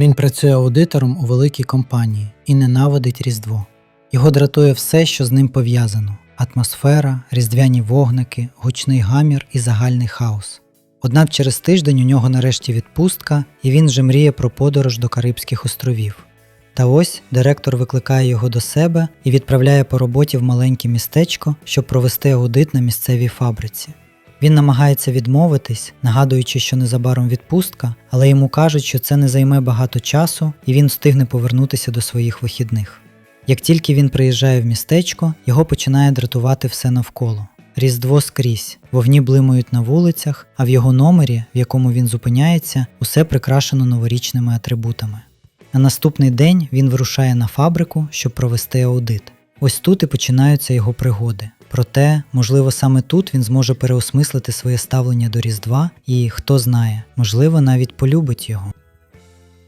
Він працює аудитором у великій компанії і ненавидить Різдво. Його дратує все, що з ним пов'язано: атмосфера, різдвяні вогники, гучний гамір і загальний хаос. Однак через тиждень у нього нарешті відпустка, і він вже мріє про подорож до Карибських островів. Та ось директор викликає його до себе і відправляє по роботі в маленьке містечко, щоб провести аудит на місцевій фабриці. Він намагається відмовитись, нагадуючи, що незабаром відпустка, але йому кажуть, що це не займе багато часу і він встигне повернутися до своїх вихідних. Як тільки він приїжджає в містечко, його починає дратувати все навколо. Різдво скрізь, вогні блимають на вулицях, а в його номері, в якому він зупиняється, усе прикрашено новорічними атрибутами. На наступний день він вирушає на фабрику, щоб провести аудит. Ось тут і починаються його пригоди. Проте, можливо, саме тут він зможе переосмислити своє ставлення до Різдва і, хто знає, можливо, навіть полюбить його.